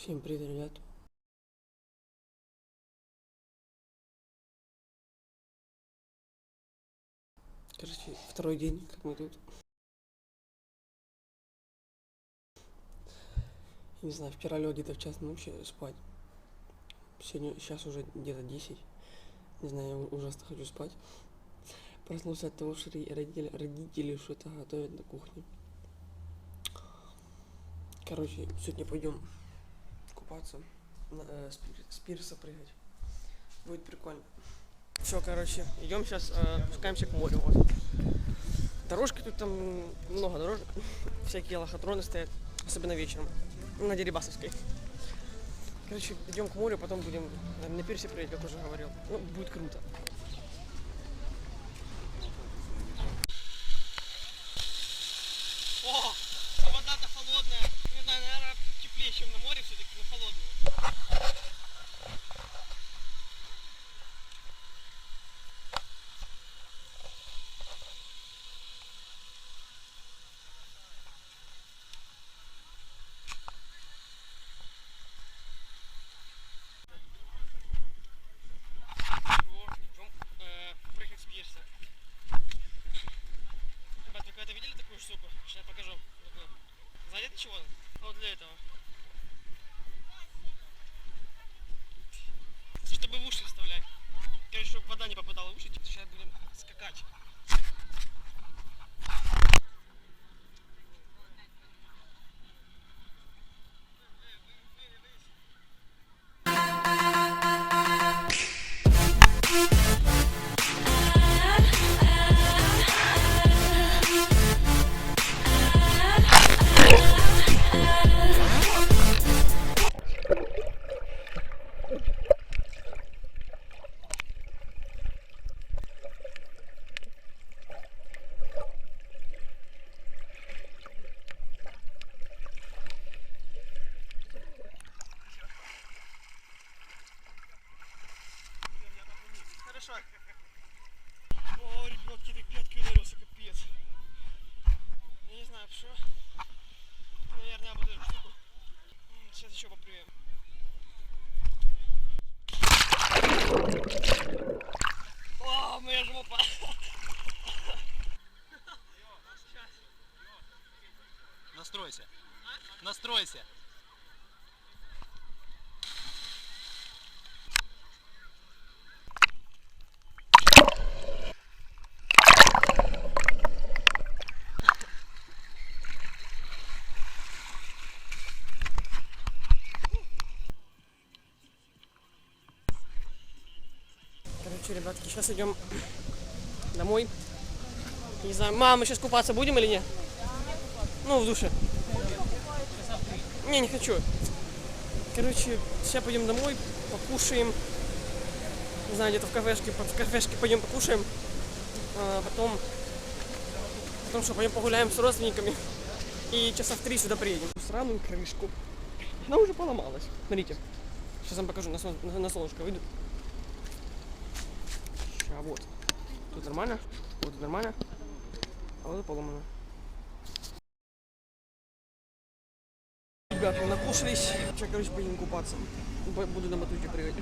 Всем привет, ребят. Короче, второй день, как мы тут. Не знаю, вчера лег где-то в час ночи спать. Сегодня, сейчас уже где-то 10. Не знаю, я ужасно хочу спать. Проснулся от того, что родители, родители что-то готовят на кухне. Короче, сегодня пойдем купаться, э, с, пир- с пирса прыгать. Будет прикольно. Все, короче, идем сейчас, спускаемся к морю. Вот. Дорожки тут там много дорожек. Всякие лохотроны стоят, особенно вечером. На Дерибасовской. Короче, идем к морю, потом будем э, на пирсе прыгать, как уже говорил. Ну, будет круто. О, вода-то холодная. Не знаю, наверное, теплее, чем на море все-таки, но холодная. идем э, прыгать с пирса. Ребят, вы когда-то видели такую штуку? Сейчас покажу. Сзади чего? Вот для этого. Знаю, что. Наверное, буду эту штуку. Сейчас еще попрыгаем. О, моя жопа. Настройся. Настройся. Короче, ребятки, сейчас идем домой. Не знаю, мама, мы сейчас купаться будем или нет? Ну, в душе. Не, не хочу. Короче, сейчас пойдем домой, покушаем. Не знаю, где-то в кафешке, в кафешке пойдем покушаем. А потом, потом что, пойдем погуляем с родственниками. И часа в три сюда приедем. Сраную крышку. Она уже поломалась. Смотрите. Сейчас вам покажу, на, солнышко выйду. А вот. Тут нормально, вот нормально, а вот поломано. Ребята, накушались. Сейчас, короче, поедем купаться. Буду на батуте прыгать.